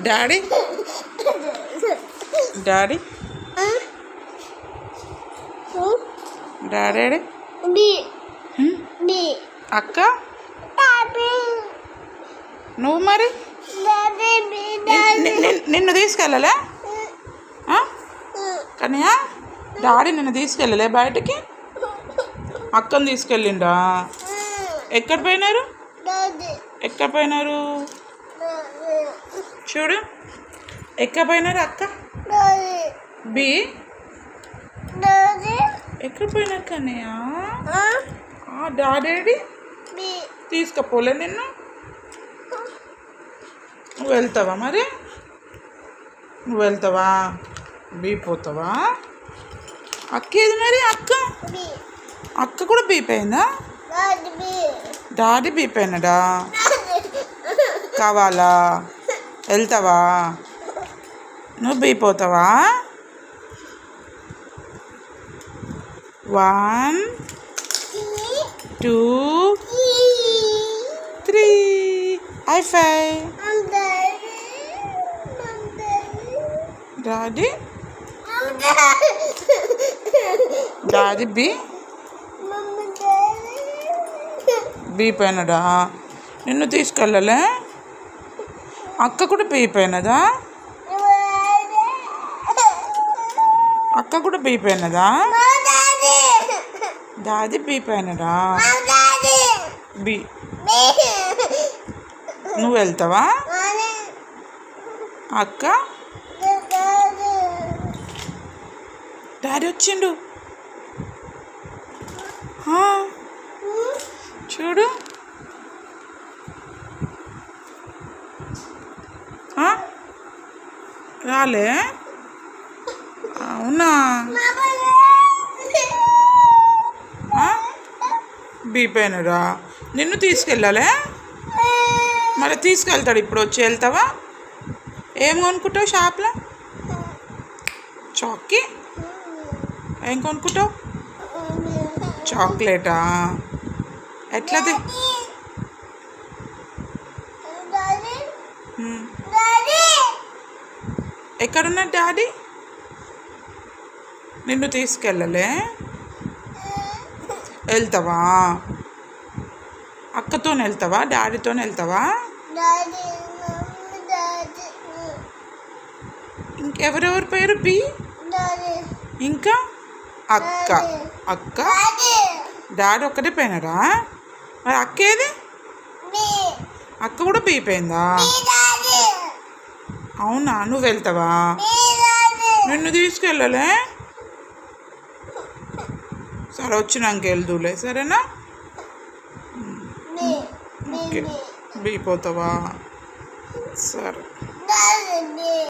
Daddy daddy daddy అక్క? నువ్వు మరి? నిన్ను తీసుకెళ్ళలే? కన్నయ్య డాడీ నిన్ను తీసుకెళ్ళలే బయటికి? అక్కని తీసుకెళ్ళిండా? ఎక్కడ పోయినారు? ఎక్కడ పోయినారు? చూడు. ఎక్కడ పోయినారు అక్క బి? డాడీ ఎక్కడ పోయినారు కన్నయ్య ఆ డాడీ తీసుకపోలే నిన్ను. వెళ్తావా మరి? నువ్వు వెళ్తావా? బీ పోతావా? అక్క ఏది మరి? అక్క? అక్క కూడా బీప్ అయిందా డాడీ బి. డాడీ బీప్ అయినాడా కావాలా? వెళ్తావా? నువ్వు బీప్ అవుతావా వన్ టూ త్రీ ఐ ఫైవ్ డాడీ డాడీ బి బీప్ అయినడా నిన్ను తీసుకెళ్ళలే? అక్క కూడా బీప్ అయినదా అక్క కూడా బీప్ అయినదా డాడీ బి. నువ్వు వెళ్తావా? అక్క? డాడీ వచ్చిండు. చూడు. రాలే? అవునా బీపోయినరా నిన్ను తీసుకెళ్ళాలే? మరి తీసుకెళ్తాడు ఇప్పుడు వచ్చి వెళ్తావా? ఏం కొనుక్కుంటావు షాప్లో? చాక్కి? ఏం కొనుక్కుంటావు? చాక్లెటా? ఎట్లది? ఎక్కడున్నా డాడీ? నిన్ను తీసుకెళ్ళలే? వెళ్తావా? అక్కతో వెళ్తావా? డాడీతో వెళ్తావా? ఇంకెవరెవరి పేరు బి ఇంకా? అక్క. అక్క? డాడీ ఒక్కటే పోయినారా? మరి అక్క ఏది? అక్క కూడా పీపోయిందా అవునా? నువ్వు వెళ్తావా? నిన్ను తీసుకెళ్ళలే? సరే వచ్చినాక వెళ్దులే. సరేనా? ఓకే. బీపోతావా సరే.